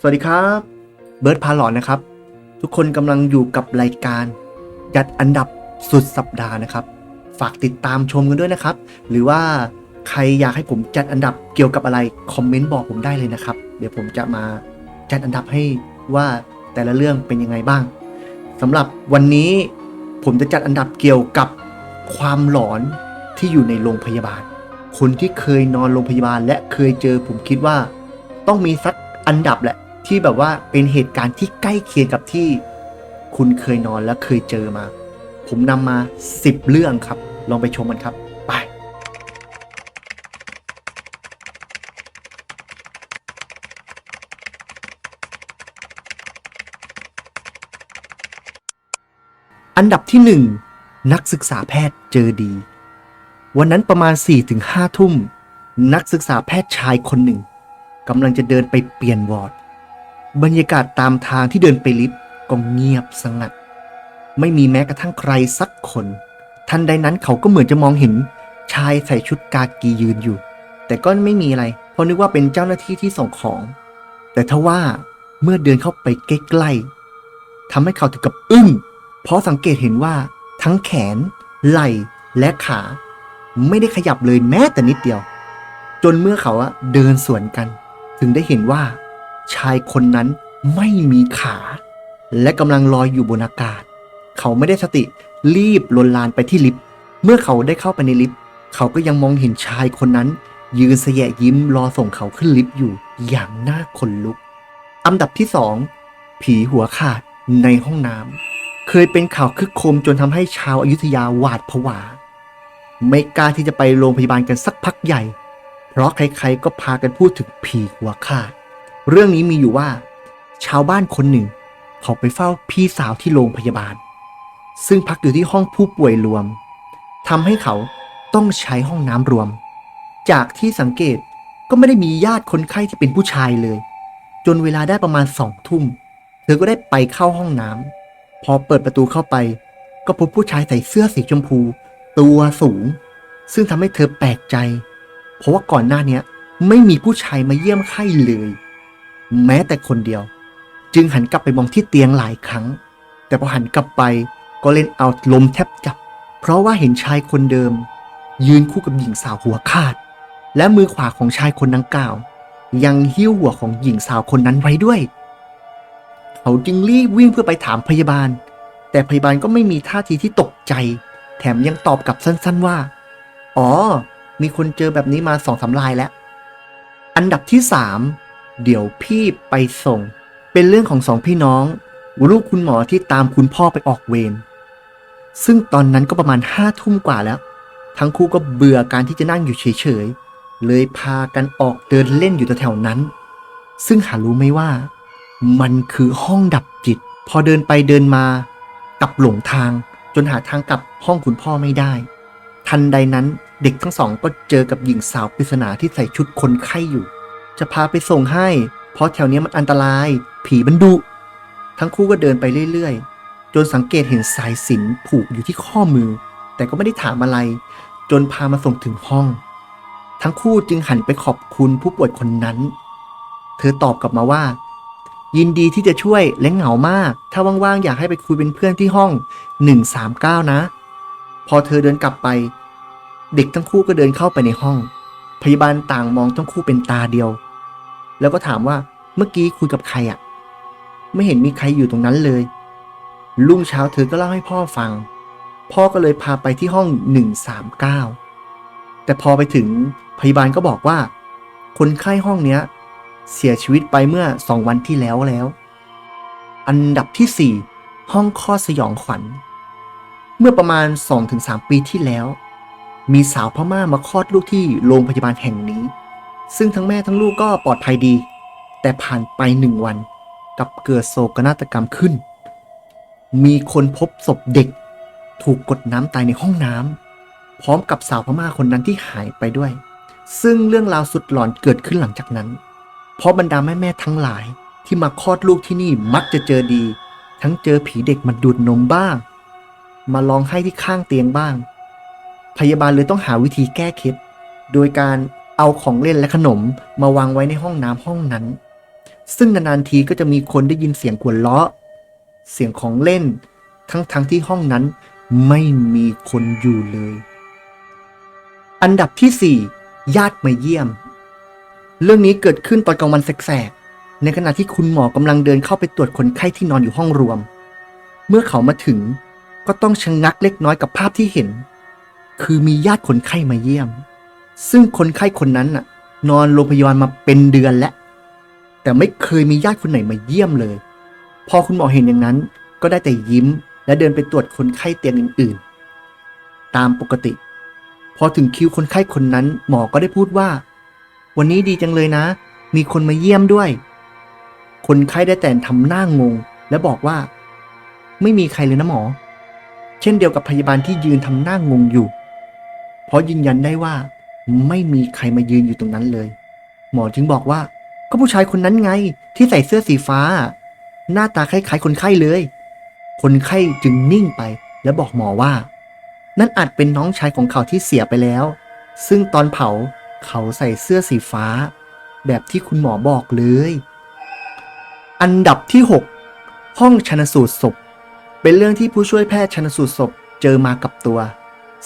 สวัสดีครับเบิร์ดพาหลอนนะครับ ทุกคนกำลังอยู่กับรายการจัดอันดับสุดสัปดาห์นะครับ ฝากติดตามชมกันด้วยนะครับ หรือว่าใครอยากให้ผมจัดอันดับเกี่ยวกับอะไรคอมเมนต์บอกผมได้เลยนะครับ เดี๋ยวผมจะมาจัดอันดับให้ว่าแต่ละเรื่องเป็นยังไงบ้างสำหรับวันนี้ผมจะจัดอันดับเกี่ยวกับความหลอนที่อยู่ในโรงพยาบาล คนที่เคยนอนโรงพยาบาลและเคยเจอผมคิดว่า ต้องมีสักอันดับแหละ ที่แบบว่าเป็นเหตุการณ์ที่ใกล้เคียงกับที่คุณเคยนอนและเคยเจอมา ผมนำมา 10 เรื่องครับ ลองไปชมกันครับ ไป อันดับที่ 1 นักศึกษาแพทย์เจอดี วันนั้นประมาณ 4-5 ทุ่ม นักศึกษาแพทย์ชายคนหนึ่งกำลังจะเดินไปเปลี่ยนวอร์ด บรรยากาศตามทางที่เดินไปลิฟต์ก็เงียบสงัด ไม่มีแม้กระทั่งใครสักคน ทันใดนั้นเขาก็เหมือนจะมองเห็นชายใส่ชุดกากียืนอยู่ แต่ก็ไม่มีอะไร เพราะนึกว่าเป็นเจ้าหน้าที่ที่ส่งของ แต่ทว่าเมื่อเดินเข้าไปใกล้ๆทำให้เขาถึงกับอึ้ง เพราะสังเกตเห็นว่าทั้งแขน ไหล่และขา ไม่ได้ขยับเลยแม้แต่นิดเดียว จนเมื่อเขาเดินสวนกัน ถึงได้เห็นว่า ชายคนนั้นไม่มีขา และกำลังลอยอยู่บนอากาศ เขาไม่ได้สติรีบลนลานไปที่ลิฟต์เมื่อเขาได้เข้าไปในลิฟต์เขาก็ยังมองเห็นชายคนนั้น ยืนเสยะยิ้มรอส่งเขาขึ้นลิฟต์อยู่อย่างน่าขนลุก อันดับที่สองผีหัวขาดในห้องน้ำเคยเป็นข่าวคึกโคมจนทำให้ชาวอายุทยาหวาดผวา ไม่กล้าที่จะไปโรงพยาบาลกันสักพักใหญ่ เพราะใครๆก็พากันพูดถึงผีหัวขาด เรื่องนี้มีอยู่ว่า ชาวบ้านคนหนึ่ง เขาไปเฝ้าพี่สาวที่โรงพยาบาล ซึ่งพักอยู่ที่ห้องผู้ป่วยรวมทำให้เขาต้องใช้ห้องน้ำรวม จากที่สังเกตก็ไม่ได้มีญาติคนไข้ที่เป็นผู้ชายเลย จนเวลาได้ประมาณสองทุ่ม เธอก็ได้ไปเข้าห้องน้ำพอเปิดประตูเข้าไป ก็พบผู้ชายใส่เสื้อสีชมพู ตัวสูง ซึ่งทำให้เธอแปลกใจ เพราะว่าก่อนหน้านี้ไม่มีผู้ชายมาเยี่ยมไข้เลย แม้แต่คนเดียว จึงหันกลับไปมองที่เตียงหลายครั้ง แต่พอหันกลับไปก็เล่นเอาลมแทบจับ เพราะว่าเห็นชายคนเดิม ยืนคู่กับหญิงสาวหัวขาด และมือขวาของชายคนดังกล่าว ยังหิ้วหัวของหญิงสาวคนนั้นไว้ด้วย เขาจึงรีบวิ่งเพื่อไปถามพยาบาล แต่พยาบาลก็ไม่มีท่าทีที่ตกใจ แถมยังตอบกลับสั้นๆว่า อ๋อ มีคนเจอแบบนี้มาสองสามรายแล้ว อันดับที่สาม เดี๋ยวพี่ไปส่ง เป็นเรื่องของสองพี่น้อง ลูกคุณหมอที่ตามคุณพ่อไปออกเวร ซึ่งตอนนั้นก็ประมาณห้าทุ่มกว่าแล้ว ทั้งคู่ก็เบื่อการที่จะนั่งอยู่เฉยๆ เลยพากันออกเดินเล่นอยู่แถวๆนั้น ซึ่งหารู้ไหมว่า มันคือห้องดับจิต พอเดินไปเดินมากลับหลงทาง จนหาทางกลับห้องคุณพ่อไม่ได้ ทันใดนั้นเด็กทั้งสองก็เจอกับหญิงสาวปริศนาที่ใส่ชุดคนไข้อยู่ จะพาไปส่งให้ เพราะแถวนี้มันอันตราย ผีมันดุ ทั้งคู่ก็เดินไปเรื่อยๆ จนสังเกตเห็นสายสิญจนผูกอยู่ที่ข้อมือ แต่ก็ไม่ได้ถามอะไร จนพามาส่งถึงห้อง ทั้งคู่จึงหันไปขอบคุณผู้ป่วยคนนั้น เธอตอบกลับมาว่า ยินดีที่จะช่วยและเหงามาก ถ้าว่างๆอยากให้ไปคุยเป็นเพื่อนที่ห้อง 139 นะ พอเธอเดินกลับไป เด็กทั้งคู่ก็เดินเข้าไปในห้องพยาบาลต่างมองทั้งคู่เป็นตาเดียว แล้วก็ถามว่าเมื่อกี้คุยกับใครอะ่ะ ไม่เห็นมีใครอยู่ตรงนั้นเลย รุ่งเช้าเธอก็เล่าให้พ่อฟัง พ่อก็เลยพาไปที่ห้อง 139 แต่พอไปถึงพยาบาลก็บอกว่า คนไข้ห้องเนี้ย เสียชีวิตไปเมื่อสองวันที่แล้วแล้ว อันดับที่ 4 ห้องคลอสยองขวัญ เมื่อประมาณ 2-3 ปีที่แล้ว มีสาวพม่ามาคลอดลูกที่โรงพยาบาลแห่งนี้ ซึ่งทั้งแม่ทั้งลูกก็ปลอดภัยดี แต่ผ่านไปหนึ่งวันกับเกิดโศกนาฏกรรมขึ้น มีคนพบศพเด็ก ถูกกดน้ำตายในห้องน้ำพร้อมกับสาวพม่าคนนั้นที่หายไปด้วย ซึ่งเรื่องราวสุดหลอนเกิดขึ้นหลังจากนั้น เพราะบรรดาแม่ๆทั้งหลายที่มาคลอดลูกที่นี่มักจะเจอดี ทั้งเจอผีเด็กมาดูดนมบ้าง มาร้องไห้ที่ข้างเตียงบ้าง พยาบาลเลยต้องหาวิธีแก้เคล็ดโดยการ เอาของเล่นและขนมมาวางไว้ในห้องน้ำห้องนั้น ซึ่งนานๆทีก็จะมีคนได้ยินเสียงหัวเราะเสียงของเล่น ทั้งๆทที่ห้องนั้นไม่มีคนอยู่เลย อันดับที่ 4 ญาติมาเยี่ยม เรื่องนี้เกิดขึ้นตอนกลางวันแสกๆ ในขณะที่คุณหมอกำลังเดินเข้าไปตรวจคนไข้ที่นอนอยู่ห้องรวม เมื่อเขามาถึงก็ต้องชะงงักเล็กน้อยกับภาพที่เห็น คือมีญาติคนไข้มาเยี่ยม ซึ่งคนไข้คนนั้นน่ะ นอนโรงพยาบาลมาเป็นเดือนแล้ว แต่ไม่เคยมีญาติคนไหนมาเยี่ยมเลย พอคุณหมอเห็นอย่างนั้น ก็ได้แต่ยิ้ม และเดินไปตรวจคนไข้เตียงอื่นๆ ตามปกติ พอถึงคิวคนไข้คนนั้น หมอก็ได้พูดว่า วันนี้ดีจังเลยนะ มีคนมาเยี่ยมด้วย คนไข้ได้แต่ทำหน้างง และบอกว่า ไม่มีใครเลยนะหมอ เช่นเดียวกับพยาบาลที่ยืนทำหน้างงอยู่ เพราะยืนยันได้ว่า ไม่มีใครมายืนอยู่ตรงนั้นเลย หมอจึงบอกว่า ก็ผู้ชายคนนั้นไง ที่ใส่เสื้อสีฟ้า หน้าตาคล้ายๆคนไข้เลย คนไข้จึงนิ่งไป และบอกหมอว่า นั่นอาจเป็นน้องชายของเขาที่เสียไปแล้ว ซึ่งตอนเผาเขาใส่เสื้อสีฟ้า แบบที่คุณหมอบอกเลย อันดับที่ 6 ห้องชนสูตรศพ เป็นเรื่องที่ผู้ช่วยแพทย์ชนสูตรศพเจอมากับตัว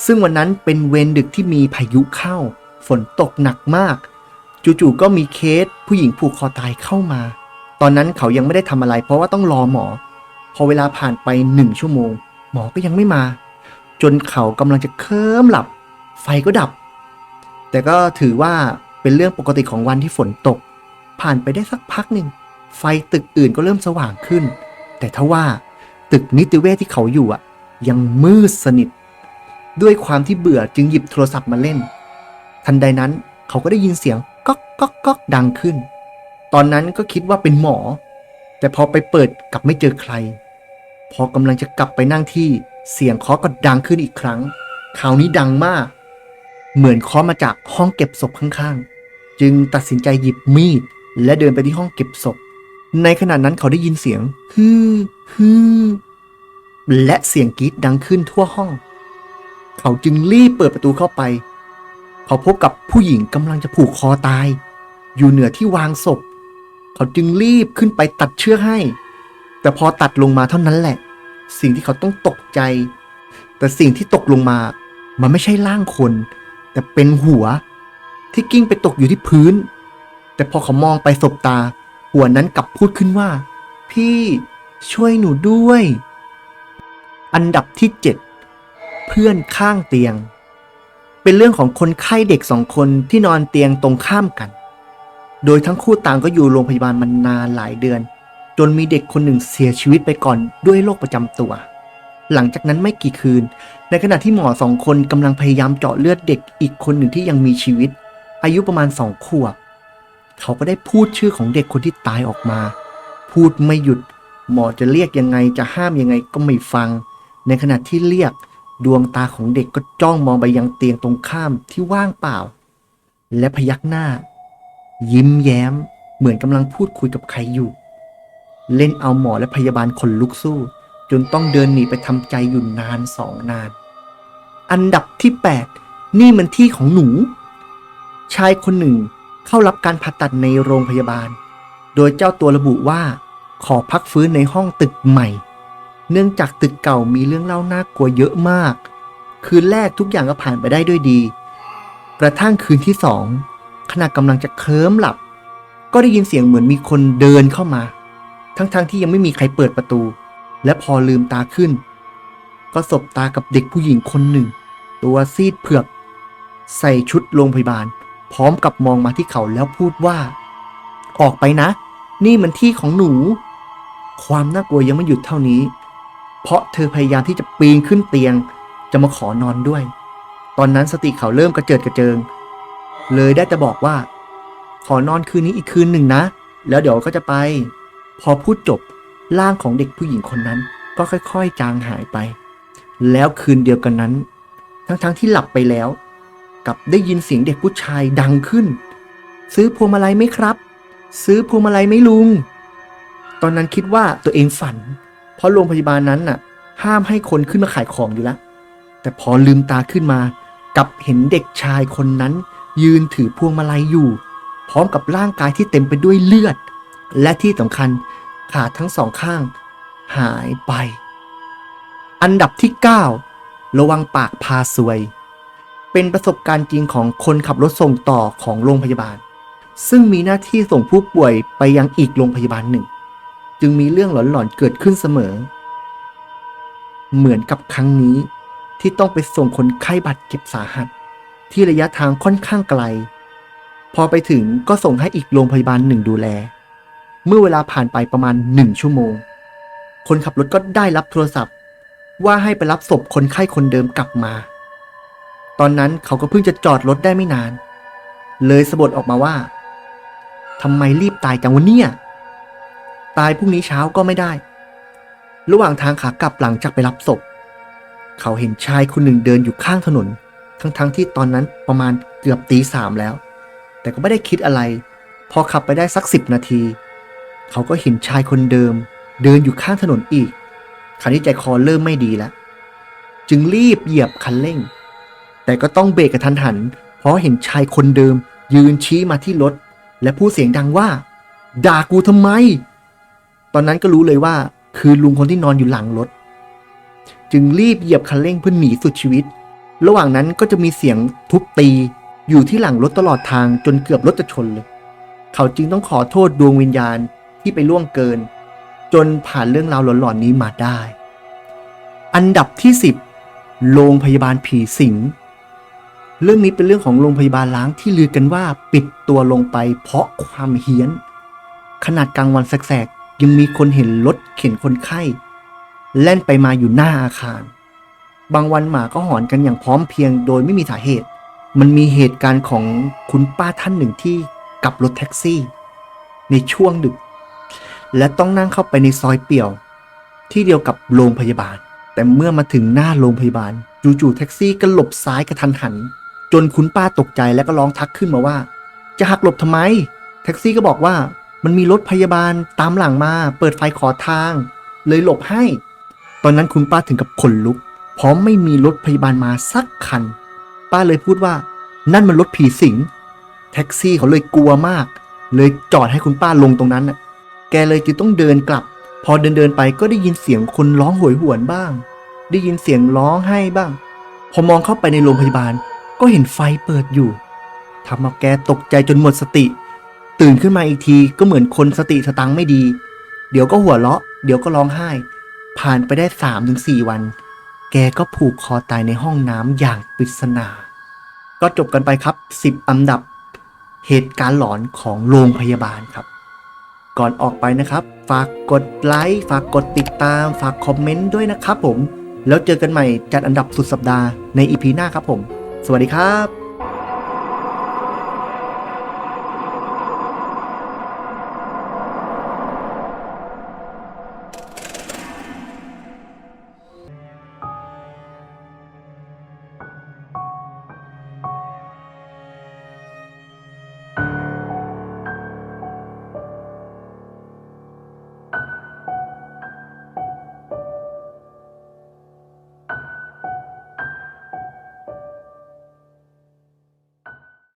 ซึ่งวันนั้นเป็นเวรดึกที่มีพายุเข้า ฝนตกหนักมาก จู่ๆก็มีเคสผู้หญิงผูกคอตายเข้ามา ตอนนั้นเขายังไม่ได้ทำอะไร เพราะว่าต้องรอหมอ พอเวลาผ่านไปหนึ่งชั่วโมง หมอก็ยังไม่มา จนเขากำลังจะเคลิ้มหลับ ไฟก็ดับ แต่ก็ถือว่าเป็นเรื่องปกติของวันที่ฝนตก ผ่านไปได้สักพักหนึ่งไฟตึกอื่นก็เริ่มสว่างขึ้น แต่ทว่าตึกนิติเวชที่เขาอยู่อะ ยังมืดสนิท ด้วยความที่เบื่อจึงหยิบโทรศัพท์มาเล่น ทันใดนั้นเขาก็ได้ยินเสียงก๊อกก๊อกก๊อกดังขึ้น ตอนนั้นก็คิดว่าเป็นหมอ แต่พอไปเปิดกลับไม่เจอใคร พอกำลังจะกลับไปนั่งที่เสียงเคาะก็ดังขึ้นอีกครั้ง คราวนี้ดังมาก เหมือนเคาะมาจากห้องเก็บศพข้างๆ จึงตัดสินใจหยิบมีด และเดินไปที่ห้องเก็บศพ ในขณะนั้นเขาได้ยินเสียงฮือฮือและเสียงกรีดดังขึ้นทั่วห้อง เขาจึงรีบเปิดประตูเข้าไป เขาพบกับผู้หญิงกำลังจะผูกคอตาย อยู่เหนือที่วางศพ เขาจึงรีบขึ้นไปตัดเชือกให้ แต่พอตัดลงมาเท่านั้นแหละ สิ่งที่เขาต้องตกใจ แต่สิ่งที่ตกลงมา มันไม่ใช่ร่างคน แต่เป็นหัว ที่กิ้งไปตกอยู่ที่พื้น แต่พอเขามองไปสบตา หัวนั้นกลับพูดขึ้นว่า พี่ช่วยหนูด้วย อันดับที่7 เพื่อนข้างเตียง เป็นเรื่องของคนไข้เด็กสองคนที่นอนเตียงตรงข้ามกัน โดยทั้งคู่ต่างก็อยู่โรงพยาบาลมานานหลายเดือน จนมีเด็กคนหนึ่งเสียชีวิตไปก่อนด้วยโรคประจำตัว หลังจากนั้นไม่กี่คืน ในขณะที่หมอสองคนกำลังพยายามเจาะเลือดเด็กอีกคนหนึ่งที่ยังมีชีวิต อายุประมาณสองขวบเขาก็ได้พูดชื่อของเด็กคนที่ตายออกมา พูดไม่หยุดหมอจะเรียกยังไงจะห้ามยังไงก็ไม่ฟัง ในขณะที่เรียก ดวงตาของเด็กก็จ้องมองไปยังเตียงตรงข้ามที่ว่างเปล่า และพยักหน้า ยิ้มแย้ม เหมือนกำลังพูดคุยกับใครอยู่ เล่นเอาหมอและพยาบาลขนลุกสู้ จนต้องเดินหนีไปทำใจอยู่นานสองนาน อันดับที่ 8 นี่มันที่ของหนู ชายคนหนึ่งเข้ารับการผ่าตัดในโรงพยาบาล โดยเจ้าตัวระบุว่า ขอพักฟื้นในห้องตึกใหม่ เนื่องจากตึกเก่ามีเรื่องเล่าน่ากลัวเยอะมาก คืนแรกทุกอย่างก็ผ่านไปได้ด้วยดี กระทั่งคืนที่สองขณะกำลังจะเคลิ้มหลับ ก็ได้ยินเสียงเหมือนมีคนเดินเข้ามา ทั้งๆทที่ยังไม่มีใครเปิดประตู และพอลืมตาขึ้น ก็สบตากับเด็กผู้หญิงคนหนึ่ง ตัวซีดเผือก ใส่ชุดโรงพยาบาล พร้อมกับมองมาที่เขาแล้วพูดว่า ออกไปนะ นี่มันที่ของหนู ความน่ากลัวยังไม่หยุดเท่านี้ เพราะเธอพยายามที่จะปีนขึ้นเตียง จะมาขอนอนด้วย ตอนนั้นสติเขาเริ่มกระเจิดกระเจิง เลยได้แต่บอกว่า ขอนอนคืนนี้อีกคืนหนึ่งนะ แล้วเดี๋ยวก็จะไป พอพูดจบร่างของเด็กผู้หญิงคนนั้น ก็ค่อยๆ จางหายไป แล้วคืนเดียวกันนั้น ทั้งๆที่หลับไปแล้วกลับได้ยินเสียงเด็กผู้ชายดังขึ้น ซื้อพวงมาลัยไหมครับ ซื้อพวงมาลัยไหมลุง ตอนนั้นคิดว่าตัวเองฝัน ราะโรงพยาบาลนั้นน่ะ ห้ามให้คนขึ้นมาขายของอยู่แล้ว แต่พอลืมตาขึ้นมากับเห็นเด็กชายคนนั้น ยืนถือพวงมาลัยอยู่ พร้อมกับร่างกายที่เต็มไปด้วยเลือด และที่สำคัญขาทั้งสองข้าง หายไป อันดับที่ 9 ระวังปากพาซวย เป็นประสบการณ์จริงของคนขับรถส่งต่อของโรงพยาบาล ซึ่งมีหน้าที่ส่งผู้ป่วยไปยังอีกโรงพยาบาลหนึ่ง จึงมีเรื่องหลอนๆเกิดขึ้นเสมอ เหมือนกับครั้งนี้ที่ต้องไปส่งคนไข้บาดเจ็บสาหัส ที่ระยะทางค่อนข้างไกล พอไปถึงก็ส่งให้อีกโรงพยาบาลหนึ่งดูแล เมื่อเวลาผ่านไปประมาณหนึ่งชั่วโมง คนขับรถก็ได้รับโทรศัพท์ ว่าให้ไปรับศพคนไข้คนเดิมกลับมา ตอนนั้นเขาก็เพิ่งจะจอดรถได้ไม่นาน เลยสะบดออกมาว่าทำไมรีบตายจังวะเนี่ย ตายพรุ่งนี้เช้าก็ไม่ได้ ระหว่างทางขากลับหลังจากไปรับศพ เขาเห็นชายคนหนึ่งเดินอยู่ข้างถนน ทั้งๆทที่ตอนนั้นประมาณเกือบตีสามแล้ว แต่ก็ไม่ได้คิดอะไร พอขับไปได้สักสิบนาที เขาก็เห็นชายคนเดิม เดินอยู่ข้างถนนอีกคราวนี้ใจคอเริ่มไม่ดีแล้ว จึงรีบเหยียบคันเร่ง แต่ก็ต้องเบรกกระทันหัน เพราะเห็นชายคนเดิม ยืนชี้มาที่รถ และพูดเสียงดังว่า ด่ากูทำไม ตอนนั้นก็รู้เลยว่าคือลุงคนที่นอนอยู่หลังรถ จึงรีบเหยียบคันเร่งเพื่อหนีสุดชีวิต ระหว่างนั้นก็จะมีเสียงทุบตีอยู่ที่หลังรถตลอดทางจนเกือบรถจะชนเลย เขาจึงต้องขอโทษดวงวิญญาณที่ไปล่วงเกิน จนผ่านเรื่องราวหลอนๆนี้มาได้ อันดับที่ 10 โรงพยาบาลผีสิง เรื่องนี้เป็นเรื่องของโรงพยาบาลล้างที่ลือกันว่าปิดตัวลงไปเพราะความเฮี้ยน ขนาดกลางวันแสก ยังมีคนเห็นรถเข็นคนไข้แล่นไปมาอยู่หน้าอาคาร บางวันหมาก็หอนกันอย่างพร้อมเพรียงโดยไม่มีสาเหตุ มันมีเหตุการณ์ของคุณป้าท่านหนึ่งที่กับรถแท็กซี่ ในช่วงดึก และต้องนั่งเข้าไปในซอยเปี่ยว ที่เดียวกับโรงพยาบาล แต่เมื่อมาถึงหน้าโรงพยาบาล จู่ๆแท็กซี่ก็หลบซ้ายกระทันหัน จนคุณป้าตกใจและก็ร้องทักขึ้นมาว่า จะหักหลบทำไม แท็กซี่ก็บอกว่า มันมีรถพยาบาลตามหลังมา เปิดไฟขอทาง เลยหลบให้ ตอนนั้นคุณป้าถึงกับขนลุกเพราะไม่มีรถพยาบาลมาสักคัน ป้าเลยพูดว่า นั่นมันรถผีสิง แท็กซี่เขาเลยกลัวมาก เลยจอดให้คุณป้าลงตรงนั้นน่ะ แกเลยจึงต้องเดินกลับ พอเดินเดินไปก็ได้ยินเสียงคนร้องโหยหวนบ้าง ได้ยินเสียงร้องไห้บ้าง พอมองเข้าไปในโรงพยาบาล ก็เห็นไฟเปิดอยู่ทำเอาแกตกใจจนหมดสติ ตื่นขึ้นมาอีกทีก็เหมือนคนสติสตังไม่ดี เดี๋ยวก็หัวเราะ เดี๋ยวก็ร้องไห้ ผ่านไปได้สามถึงสี่วัน แกก็ผูกคอตายในห้องน้ำอย่างปริศนา ก็จบกันไปครับ10อันดับเหตุการณ์หลอนของโรงพยาบาลครับ ก่อนออกไปนะครับ ฝากกดไลค์ฝากกดติดตาม ฝากคอมเมนต์ด้วยนะครับผม แล้วเจอกันใหม่จัดอันดับสุดสัปดาห์ในอีพีหน้าครับผม สวัสดีครับ